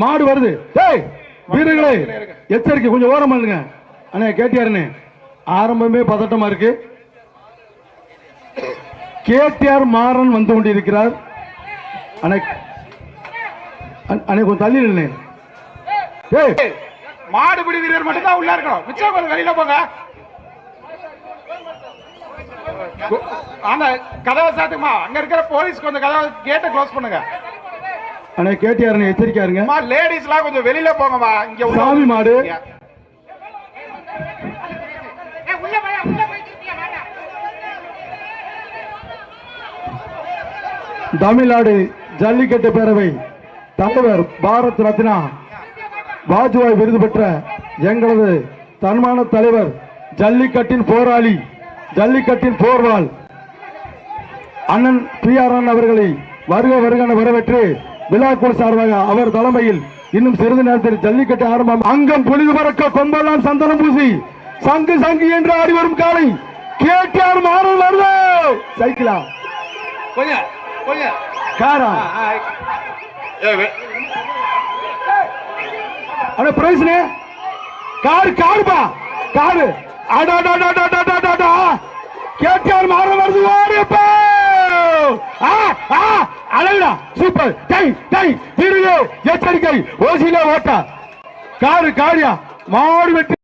மாடு வருது. டேய் வீரர்களே எச்சரிக்கை கொஞ்சம் ஓரம் பண்ணுங்க அண்ணே கேட்டியாருண்ணே ஆரம்பமே பதட்டமா இருக்கு. கேடிஆர் மாறன் வந்து கொண்டிருக்கிறார். அண்ணே அண்ணே, கொஞ்சம் தள்ளி நில்லு டேய் மாடுபிடி வீரர் மட்டும் தான் உள்ள இருக்கணும். மிச்சம் கொஞ்சம் வெளியில போங்க. ஆனா கதவை சாத்துமா அங்க இருக்கிற போலீஸ் கொஞ்சம் கதவை கேட்டை க்ளோஸ் பண்ணுங்க. அண்ணே இருங்க. அம்மா லேடிஸ் எல்லாம் கொஞ்சம் வெளியில போங்கம்மா. இங்க சாமி மாடு. தமிழ்நாடு ஜல்லிக்கட்டு பேரவை தலைவர் பாரத் ரத்னா வாஜ்பாய் விருது பெற்ற எங்களது தன்மான தலைவர் ஜல்லிக்கட்டின் போராளி ஜல்லிக்கட்டின் போர்வாள் அண்ணன் பி ஆர் அவர்களை வருக வருகன வரவேற்று விழாக்குழு சார்பாக அவர் தலைமையில் இன்னும் சிறிது நேரத்தில் ஜல்லிக்கட்டு ஆரம்பம். அங்கம் பொழுது பறக்க கொம்பெல்லாம் சந்தனம் பூசி சங்கு சங்கு என்று ஆடி வரும் காலை. கேட்டார் மாறல் வருது. சைக்கிளா? காரா? அட பிரைஸ்னே கார் காருப்பா. காரு. அடாடாடாடாடாடாடா கேட்டார் மாற வருது எச்சரிக்கை ஓசியில ஓட்டா. காரு காரியா. மாடு வெட்டி